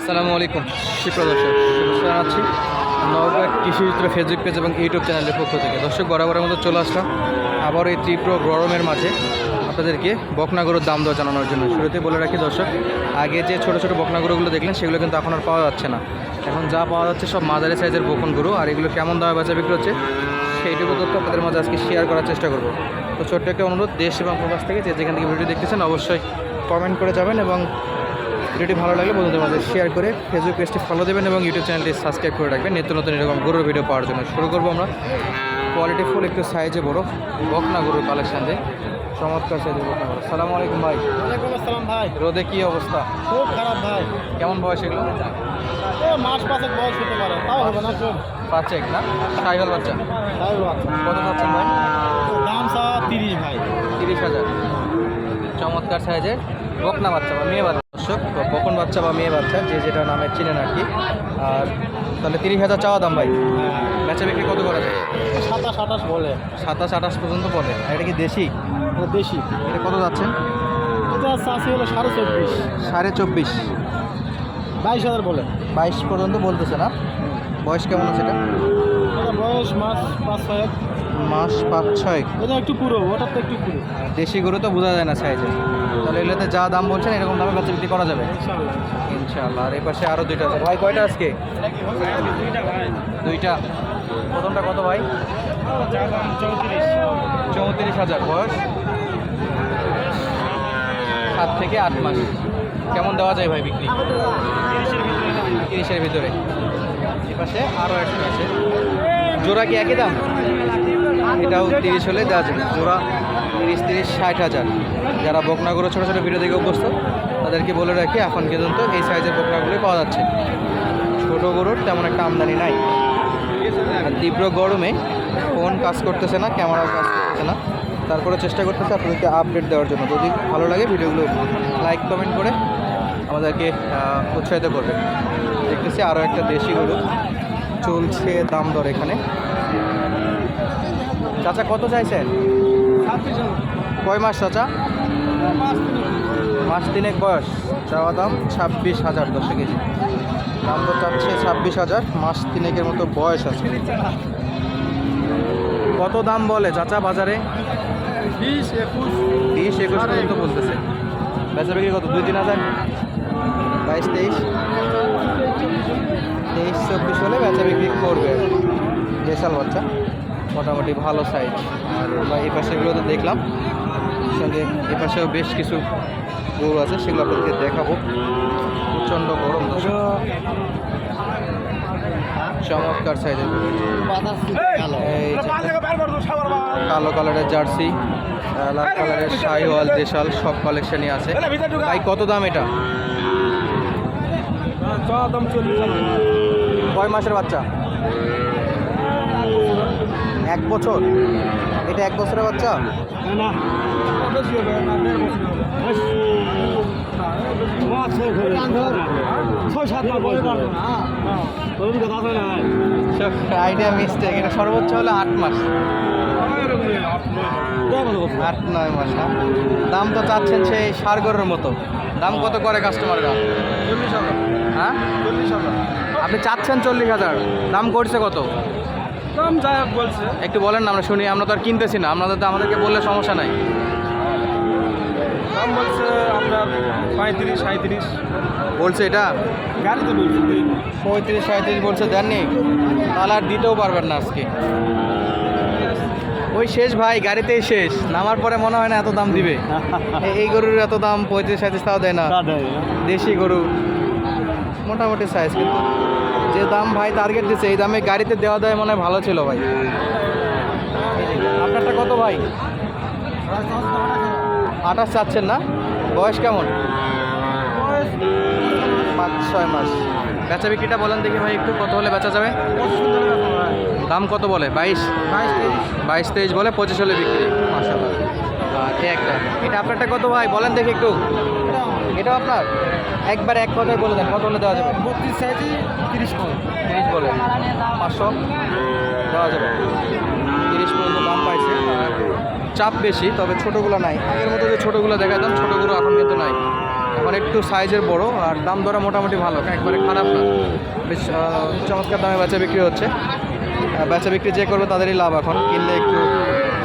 আসসালামু আলাইকুম, সুপ্রিয় দর্শক শুভেচ্ছা জানাচ্ছি কৃষি কৃষিচিত্র ফেসবুক পেজ এবং ইউটিউব চ্যানেলের পক্ষ থেকে। দর্শক, বরাবরের মতো চলে আসলাম আবার এই তীব্র গরমের মাঝে আপনাদেরকে বকনাগরুর দাম দর জানানোর জন্য। শুরুতে বলে রাখি দর্শক, আগে যে ছোটো ছোটো বকনাগরুগুলো দেখলেন, সেগুলো কিন্তু এখন আর পাওয়া যাচ্ছে না। এখন যা পাওয়া যাচ্ছে সব মাঝারি সাইজের বকন গরু, আর এগুলো কেমন দামে বেচা বিক্রি হচ্ছে সেইটুকু তথ্য আপনাদের মাঝে আজকে শেয়ার করার চেষ্টা করব। তো ছোট্ট একটা অনুরোধ, দেশ এবং প্রবাস থেকে যে যেখান থেকে ভিডিও দেখতেছেন, অবশ্যই কমেন্ট করে যাবেন এবং ভিডিওটি ভালো লাগলে বন্ধুদের মাঝে শেয়ার করে ফেসবুক পেজটি ফলো দেবেন এবং ইউটিউব চ্যানেলটি সাবস্ক্রাইব করে রাখবেন। নিত্য নতুন এরকম গরুর ভিডিও পাওয়ার জন্য শুরু করব আমরা। কোয়ালিটি ফুল একটু সাইজে বড়। বকনা গরুর কালেকশন দিয়ে। চমৎকার সাইজের বকনা গরু। সালামু আলাইকুম ভাই। আসসালাম ভাই। রোদে কি অবস্থা? খুব খারাপ ভাই। কেমন বয়স এগুলো? মাস পাঁচেক বয়স হতে পারে। তাও হবে না পাঁচেক না? সাইকেল বাচ্চা। কত পাচ্ছেন ভাই? দাম তিরিশ ভাই। তিরিশ হাজার। চমৎকার সাইজের বকনা বাচ্চা বা মেয়ে বাচ্চা। দর্শক কখন বাচ্চা বা মেয়ে বাচ্চা যে যেটা নামে চিনেন আর কি। আর তাহলে তিরিশ হাজার চাওয়া দাম ভাই। বেচা বিক্রি কত করা যায়? সাতাশ আঠাশ বলে। সাতাশ আঠাশ পর্যন্ত বলে। আর এটা কি দেশি? দেশি। এটা কত যাচ্ছেন? এটা চাষি হলো সাড়ে চব্বিশ। সাড়ে চব্বিশ। বাইশ হাজার বলে। বাইশ পর্যন্ত বলতেছে না। বয়স কেমন আছে এটা? এটা বয়স মাস পাঁচ ছয়েক মাস পাঁচ ছয়। এটা একটু পুরো ওটার তো একটু পুরো। দেশি গরু তো বোঝা যায় না সাইজে তাহলে এগুলোতে যা দাম বলছেন এরকম দামে বেচা বিক্রি করা যাবে। ইনশাল্লাহ ইনশাআল্লাহ। আর এই পাশে আরও দুইটা ভাই কয়টা আজকে? দুইটা। প্রথমটা কত ভাই? চৌত্রিশ হাজার বয়স। সাত থেকে আট মাস। কেমন দেওয়া যায় ভাই বিক্রি? তিরিশের ভিতরে। দাম তিরিশের ভিতরে এপাশে আরও একটা আছে। জোড়া কি একই দাম? এটাও তিরিশ হলে দেওয়া যাবে। জোড়া তিরিশ তিরিশ, ষাট হাজার। যারা বকনাগুলো ছোটো ছোটো ভিডিও দেখে অভ্যস্ত, তাদেরকে বলে রাখি, এখন পর্যন্ত এই সাইজের বকনাগুলোই পাওয়া যাচ্ছে। ছোটো গরুর তেমন একটা আমদানি নাই। তীব্র গরমে ফোন কাজ করতেছে না ক্যামেরাও কাজ করতেছে না। তারপরে চেষ্টা করতেছে আপনাদেরকে আপডেট দেওয়ার জন্য। যদি ভালো লাগে ভিডিওগুলো লাইক কমেন্ট করে আমাদেরকে উৎসাহিত করবে। দেখতেছি আরও একটা দেশি গরু। চলছে দাম দর এখানে। চাচা কত চাইছেন? কয় মাস চাচা? মাস তিনেক বয়স। চাওয়া দাম ছাব্বিশ হাজার দশ কেজি। দাম তো চাচ্ছে ছাব্বিশ হাজার। মাস তিনেকের মতো বয়স আছে। কত দাম বলে চাচা বাজারে? বিশ একুশ। বিশ একুশ পর্যন্ত বলতেছে। বেচা বিক্রি কত? দুই তিন হাজার? বাইশ তেইশ? তেইশ চব্বিশ হলে বেচা বিক্রি করবে। দেশাল বাচ্চা। মোটামুটি ভালো সাইজ বা এই পাশেগুলো তো দেখলাম। সঙ্গে এ পাশেও বেশ কিছু গরু আছে, সেগুলো আপনাদেরকে দেখাবো। প্রচণ্ড গরম চমৎকার সাইজের কালো কালারের জার্সি লাল কালারের শাহিওয়াল দেশাল, সব কালেকশনই আছে। ভাই, কত দাম এটা? কয় মাসের বাচ্চা? এক বছর? এটা এক বছরের বাচ্চা? না আইডিয়া মিস্টেক এটা সর্বোচ্চ হলো আট মাস। আট নয় মাস না দাম তো চাচ্ছেন সেই সারগরের মতো। দাম কত করে কাস্টমাররা চল্লিশ হাজার। হ্যাঁ? চল্লিশ হাজার। আপনি চাচ্ছেন চল্লিশ হাজার। দাম করছে কত? দাম হোক বলছে। একটু বলেন না আমরা শুনি আমরা তো আর কিনতেছি না আপনাদের তো আমাদেরকে বললে সমস্যা নাই। দাম বলছে আপনার পঁয়ত্রিশ সাঁত্রিশ বলছে এটা? গাড়িতে বলছে পঁয়ত্রিশ সাঁত্রিশ বলছে দেননি? তাহলে আর দিতেও পারবেন না আজকে। ওই শেষ ভাই গাড়িতেই শেষ। নামার পরে মনে হয় না এত দাম দিবে। এই গরুর এত দাম পঁয়ত্রিশ সাঁত্রিশ তাও দেয় না। দেশি গরু। মোটামুটি সাইজ কিন্তু। যে দাম ভাই টার্গেট দিচ্ছে এই দামে গাড়িতে দেওয়া দেয় মনে হয় ভালো ছিল ভাই। আপনারটা কত ভাই? আঠাশ চাচ্ছেন না? বয়স কেমন? পাঁচ, ছয় মাস। বেচা বিক্রিটা বলেন দেখি ভাই, একটু কত হলে বেচা যাবে? দাম কত বলে? বাইশ? বাইশ, তেইশ বলে পঁচিশ হলে বিক্রি। মাসাল্লাহ একটা। এটা আপনারটা কত ভাই? বলেন দেখি একটু। এটাও আপনার? একবার এক কথায় বলে দেন কত হলে দেওয়া যাবে? বত্রিশ সাইজে তিরিশ কম তিরিশ বলে। পাঁচশো? দেওয়া যাবে। তিরিশ পর্যন্ত দাম পাইছে। চাপ বেশি তবে ছোটোগুলো নাই। আগের মতো যে ছোটোগুলো দেখা যান ছোটোগুলো এখন কিন্তু নাই। এখন একটু সাইজের বড় আর দাম দরা মোটামুটি ভালো। একবারে খারাপ না। বেশ চমৎকার দামে বেচা বিক্রি হচ্ছে। বেচা বিক্রি যে করবে তাদেরই লাভ এখন। কিনলে একটু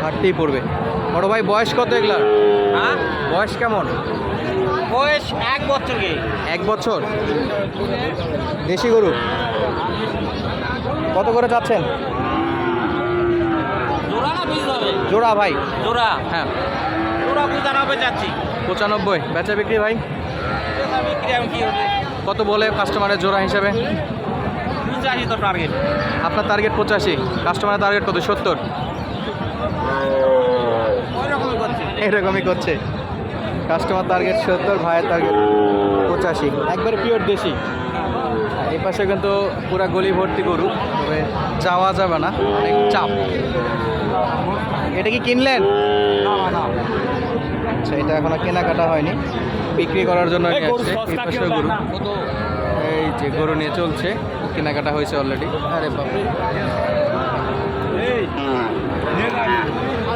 ঘাটতেই পড়বে। বড় ভাই বয়স কত এগুলার? হ্যাঁ? বয়স কেমন? বয়স এক বছরকে এক বছর। দেশি গরু। কত করে চাচ্ছেন? জোড়া না জোড়া ভাই। জোড়া। হ্যাঁ। জোড়া পঁচানব্বই যাচ্ছি পঁচানব্বই। বেচা বিক্রি ভাই? বিক্রি এখন কি কত বলে কাস্টমারের জোড়া হিসেবে? পঁচাশি তো টার্গেট আপনার টার্গেট পঁচাশি। কাস্টমারের টার্গেট কত? সত্তর? এরকমই করছে। কাস্টমার টার্গেট সত্তর ভাইয়ের টার্গেট পঁচাশি। একবারে পিওর দেশি। এই পাশে কিন্তু পুরা গলি ভর্তি গরু তবে যাওয়া যাবে না অনেক চাপ। এটা কি কিনলেন? আচ্ছা এটা এখনও কেনাকাটা হয়নি। বিক্রি করার জন্য গরু এই যে গরু নিয়ে চলছে কেনাকাটা হয়েছে অলরেডি আরে বাপরে।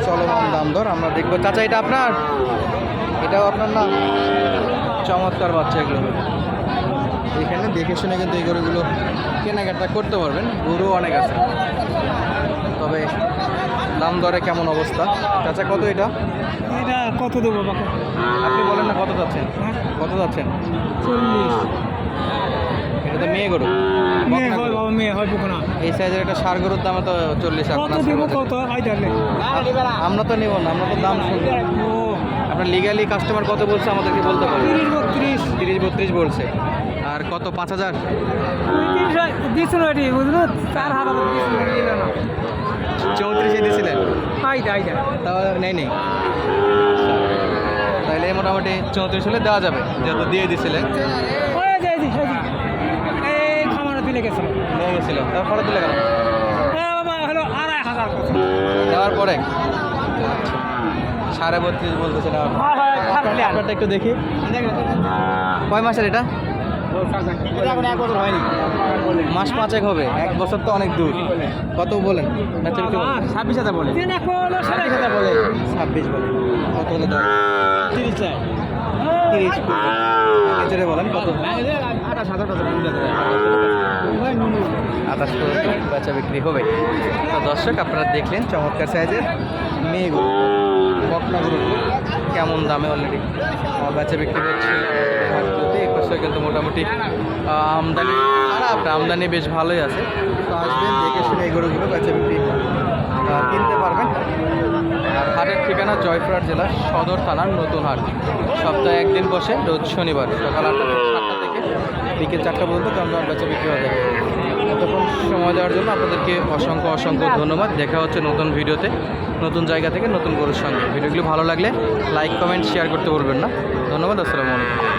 চলমান দাম দর আমরা দেখব। চাচা এটা আপনার? এটাও আপনার না? চমৎকার বাচ্চা এগুলো। এখানে দেখে শুনে কিন্তু এই গরুগুলো কেনাকাটা করতে পারবেন। গরু অনেক আছে। তবে দাম দরে কেমন অবস্থা? চাচা কত এটা? এটা কত দেবো আপনি বলেন না কত যাচ্ছেন? হ্যাঁ? কত যাচ্ছেন? চল্লিশ। এটা তো মেয়ে গরু। মেয়ে বকনা হয় বাবা মেয়ে হয় বুক না এই সাইজের একটা সার গরুর দামে তো চল্লিশ কত দেবো কত? আই তাহলে। আমরা তো নেব না আমরা তো দাম শুনব। আপনার লিগালি কাস্টমার কত বলছে আমাদেরকে বলতে পারবেন? তিরিশ বত্রিশ। তিরিশ বত্রিশ বলছে। আর কত? পাঁচ হাজার? দিছিল এটি বুঝলো চার হাজার চৌত্রিশে দিয়েছিলেন আইটা আইটা তাও নেই নেই। তাহলে মোটামুটি চৌত্রিশ হলে দেওয়া যাবে যেহেতু দিয়ে দিয়েছিলেন এই যে, এই যে। এই খামারে দিলে দিলে কেন বাবা হলো আড়াই হাজার কত দেওয়ার পরে সাড়ে বত্রিশ বলতেছে না আপনারটা একটু দেখি। কয় মাসের এটা? এখন এক বছর হয়নি। মাস পাঁচেক হবে। এক বছর তো অনেক দূর। কত বলেন? ছাব্বিশ হাজার বলে। ছাব্বিশ হাজার বলে। ছাব্বিশ বলেন কত হলে তিরিশ তিরিশ। নিজেরে বলেন কত? আঠাশ হাজার আঠাশ। পর্যন্ত বেচা বিক্রি হবে। তো দর্শক আপনারা দেখলেন চমৎকার সাইজের মেয়েগুলো। বকনাগুলো কেমন দামে অলরেডি বেচা বিক্রি পাশে কিন্তু মোটামুটি আমদানি খারাপ আমদানি বেশ ভালোই আছে। তো আসবেন দেখে শুনে এই গরুগুলো বেচা বিক্রি কিনতে পারবেন। ঠিকানা জয়পুরহাট জেলা সদর থানার নতুন হাট। সপ্তাহে একদিন বসে রোজ শনিবার সকাল আটটা থেকে সাতটা থেকে বিকেল চারটা পর্যন্ত দমদম বেচা বিক্রি হয়ে যাবে এতক্ষণ সময় দেওয়ার জন্য আপনাদেরকে অসংখ্য অসংখ্য ধন্যবাদ। দেখা হচ্ছে নতুন ভিডিওতে, নতুন জায়গা থেকে নতুন গরুর সঙ্গে। ভিডিওগুলো ভালো লাগলে লাইক, কমেন্ট শেয়ার করতে বলবেন না। ধন্যবাদ, আসসালামু আলাইকুম।